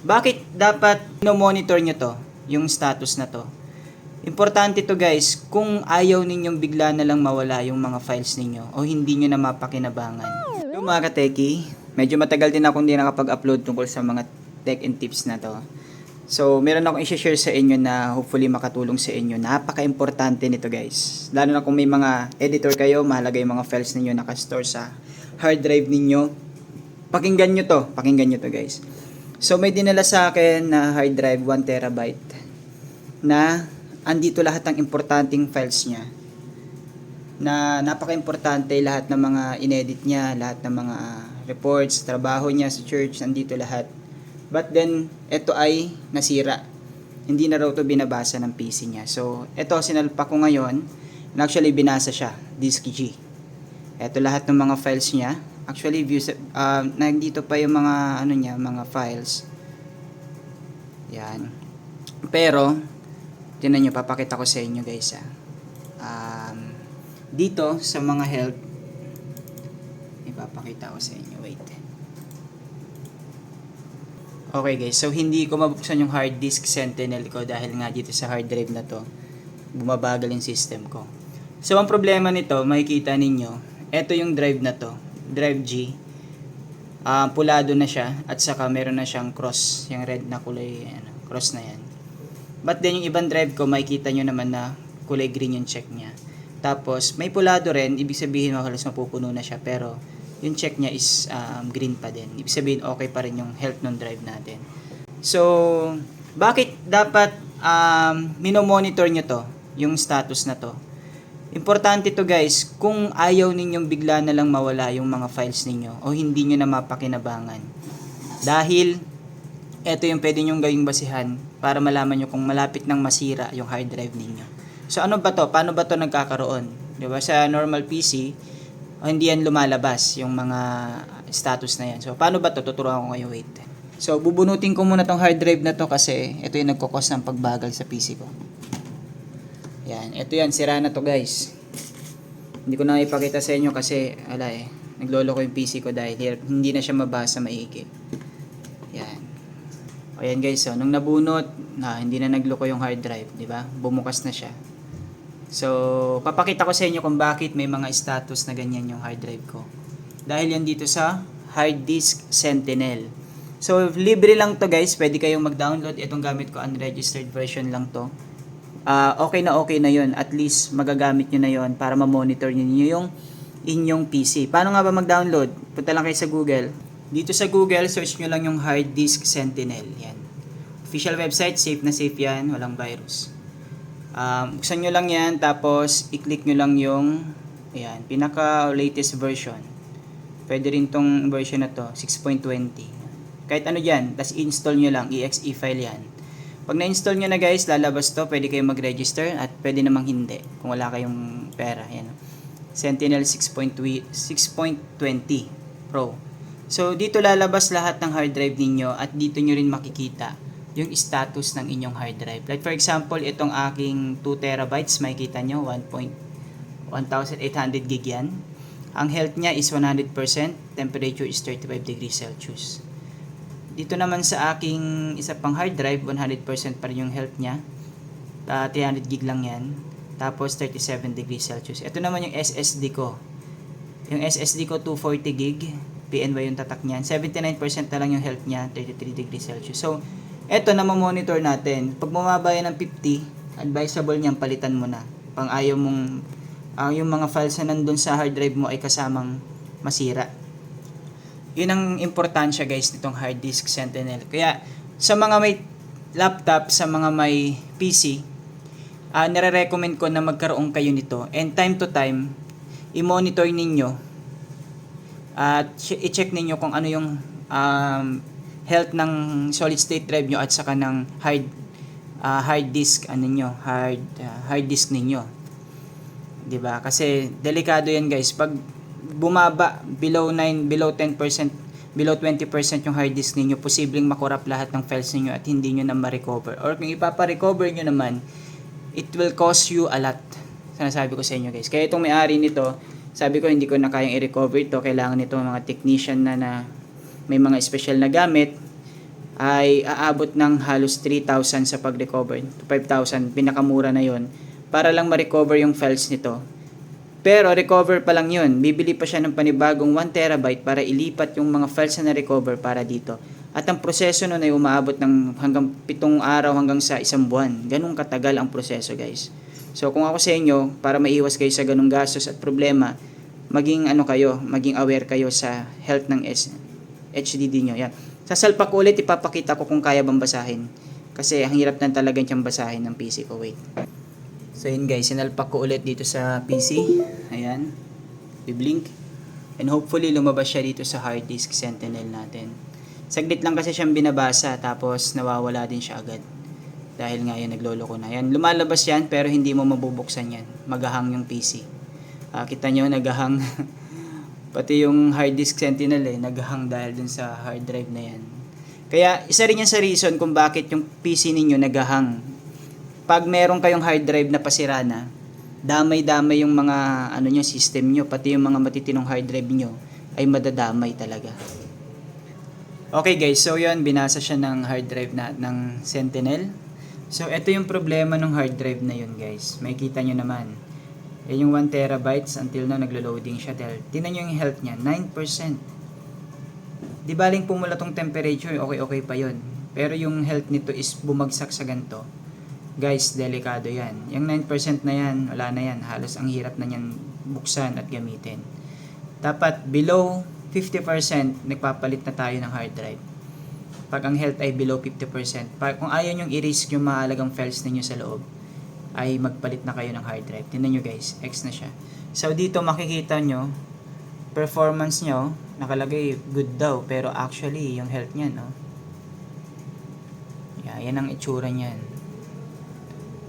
Bakit dapat no-monitor nyo to, yung status na to? Importante to guys, kung ayaw ninyong bigla na lang mawala yung mga files ninyo o hindi nyo na mapakinabangan. Yung mga kateki, medyo matagal din akong hindi nakapag-upload tungkol sa mga tech and tips na to. So, meron akong i-share sa inyo na hopefully makatulong sa inyo. Napaka-importante nito guys. Lalo na kung may mga editor kayo, mahalaga yung mga files ninyo nakastore sa hard drive ninyo. Pakinggan nyo to. Pakinggan nyo to guys. So, may dinala sa akin na hard drive 1 terabyte na andito lahat ng importanteng files niya na napaka-importante lahat ng mga inedit niya, lahat ng mga reports, trabaho niya sa church, nandito lahat. But then, ito ay nasira. Hindi na raw to binabasa ng PC niya. So, ito, sinalpa ko ngayon. And actually, binasa siya. Disk G. Ito lahat ng mga files niya. Actually, views, uh, nandito pa yung mga, ano niya, mga files. Yan. Pero, tinan nyo, papakita ko sa inyo guys ah. Um, dito, sa mga help, ipapakita ko sa inyo. Wait. Okay guys, so hindi ko mabuksan yung hard disk Sentinel ko dahil nga dito sa hard drive na to, bumabagal yung system ko. So ang problema nito, makikita ninyo, ito yung drive na to, drive G. Ah, pulado na siya at saka meron na siyang cross, yung red na kulay, ano, cross na yan. But then yung ibang drive ko, makikita nyo naman na kulay green yung check niya. Tapos may pulado rin, ibig sabihin halos mapupuno na siya pero yung check niya is um, green pa din. Ibig sabihin okay pa rin yung health ng drive natin. So, bakit dapat um, minomonitor nyo to, yung status na to? Importante to guys, kung ayaw ninyong bigla na lang mawala yung mga files ninyo o hindi nyo na mapakinabangan. Dahil, ito yung pwede nyong gawing basihan para malaman nyo kung malapit nang masira yung hard drive ninyo. So ano ba to? Paano ba to nagkakaroon? 'Di ba Sa normal PC, hindi yan lumalabas yung mga status na yan. So, paano ba to? Tuturuan ko kayo. Wait. So, bubunutin ko muna tong hard drive na to kasi ito yung nagkukos ng pagbagal sa PC ko. Yan. Ito yan. Sira na to guys. Hindi ko na ipakita sa inyo kasi, ala eh, naglolo ko yung PC ko dahil hindi na siya mabasa maigi. Yan. O yan guys, so, nung nabunot, na, hindi na nagloko yung hard drive, di ba? Bumukas na siya. So, papakita ko sa inyo kung bakit may mga status na ganyan yung hard drive ko. Dahil yan dito sa hard disk Sentinel. So, libre lang to guys. Pwede kayong mag-download. Itong gamit ko, unregistered version lang to. Ah, okay na okay na yon At least, magagamit nyo na yon para ma-monitor nyo yung inyong PC. Paano nga ba mag-download? Punta lang kayo sa Google. Dito sa Google, search nyo lang yung hard disk Sentinel. Yan. Official website, safe na safe yan. Walang virus. Um, buksan nyo lang yan, tapos i-click nyo lang yung ayan, pinaka latest version. Pwede rin tong version na to, 6.20. Kahit ano dyan, tapos install nyo lang, exe file yan. Pag na-install nyo na guys, lalabas to, pwede kayong mag-register at pwede namang hindi kung wala kayong pera. Yan. Sentinel 6.20 Pro. So, dito lalabas lahat ng hard drive ninyo at dito nyo rin makikita yung status ng inyong hard drive. Like for example, itong aking 2 terabytes, makikita nyo, 1.1800 gig yan. Ang health niya is 100%, temperature is 35 degrees Celsius. Dito naman sa aking isa pang hard drive, 100% pa rin yung health niya. Uh, 300 gig lang yan. Tapos 37 degrees Celsius. Ito naman yung SSD ko. Yung SSD ko 240 gig. PNY yung tatak niyan. 79% na lang yung health niya, 33 degrees Celsius. So, eto na monitor natin. Pag bumaba yan ng 50, advisable niyan palitan mo na. Pang ayaw mong ang yung mga files na nandun sa hard drive mo ay kasamang masira. Yun ang importansya guys nitong hard disk Sentinel. Kaya sa mga may laptop, sa mga may PC, uh, nire-recommend ko na magkaroon kayo nito. And time to time, i-monitor ninyo at i-check ninyo kung ano yung um, health ng solid state drive nyo at saka ng hard uh, hard disk ano nyo, hard uh, hard disk ninyo. 'Di ba? Kasi delikado 'yan, guys. Pag bumaba below 9, below 10%, below 20% yung hard disk ninyo, posibleng makorap lahat ng files niyo at hindi niyo na ma-recover. Or kung ipapa-recover niyo naman, it will cost you a lot. Sinasabi ko sa inyo, guys. Kaya itong may-ari nito, sabi ko hindi ko na kayang i-recover ito. Kailangan nito mga technician na na may mga special na gamit ay aabot ng halos 3,000 sa pag-recover to 5,000 pinakamura na yon para lang ma-recover yung files nito pero recover pa lang yun bibili pa siya ng panibagong 1 terabyte para ilipat yung mga files na na-recover para dito at ang proseso nun ay umaabot ng hanggang pitong araw hanggang sa isang buwan ganun katagal ang proseso guys so kung ako sa inyo para maiwas kayo sa ganung gastos at problema maging ano kayo maging aware kayo sa health ng S HDD nyo yan Sasalpak ko ulit, ipapakita ko kung kaya bang basahin. Kasi ang hirap na talaga niyang basahin ng PC ko. Wait. So yun guys, sinalpak ko ulit dito sa PC. Ayan. I-blink. And hopefully lumabas siya dito sa hard disk Sentinel natin. Saglit lang kasi siyang binabasa tapos nawawala din siya agad. Dahil nga yan nagloloko na. Yan, lumalabas yan pero hindi mo mabubuksan yan. Magahang yung PC. Ah, kita nyo, nagahang Pati yung hard disk sentinel eh, naghang dahil dun sa hard drive na yan. Kaya isa rin yan sa reason kung bakit yung PC ninyo naghang. Pag meron kayong hard drive na pasira na, damay-damay yung mga ano nyo, system nyo, pati yung mga matitinong hard drive nyo, ay madadamay talaga. Okay guys, so yun, binasa siya ng hard drive na, ng Sentinel. So, ito yung problema ng hard drive na yun guys. May kita nyo naman. Yan yung 1 terabytes until na naglo-loading siya. Dahil, tinan nyo yung health niya, 9%. Di baling pumula tong temperature, okay-okay pa yon Pero yung health nito is bumagsak sa ganito. Guys, delikado yan. Yung 9% na yan, wala na yan. Halos ang hirap na yan buksan at gamitin. Dapat below 50%, nagpapalit na tayo ng hard drive. Pag ang health ay below 50%, pag, kung ayaw nyong i-risk yung mahalagang files ninyo sa loob, ay magpalit na kayo ng hard drive. Tingnan nyo guys, X na siya. So dito makikita nyo, performance nyo, nakalagay good daw, pero actually yung health niya, no? Yeah, yan ang itsura niyan.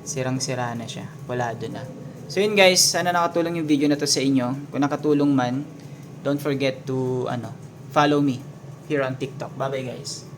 Sirang-sira na siya. Wala doon na. So yun guys, sana nakatulong yung video na to sa inyo. Kung nakatulong man, don't forget to ano, follow me here on TikTok. Bye bye guys.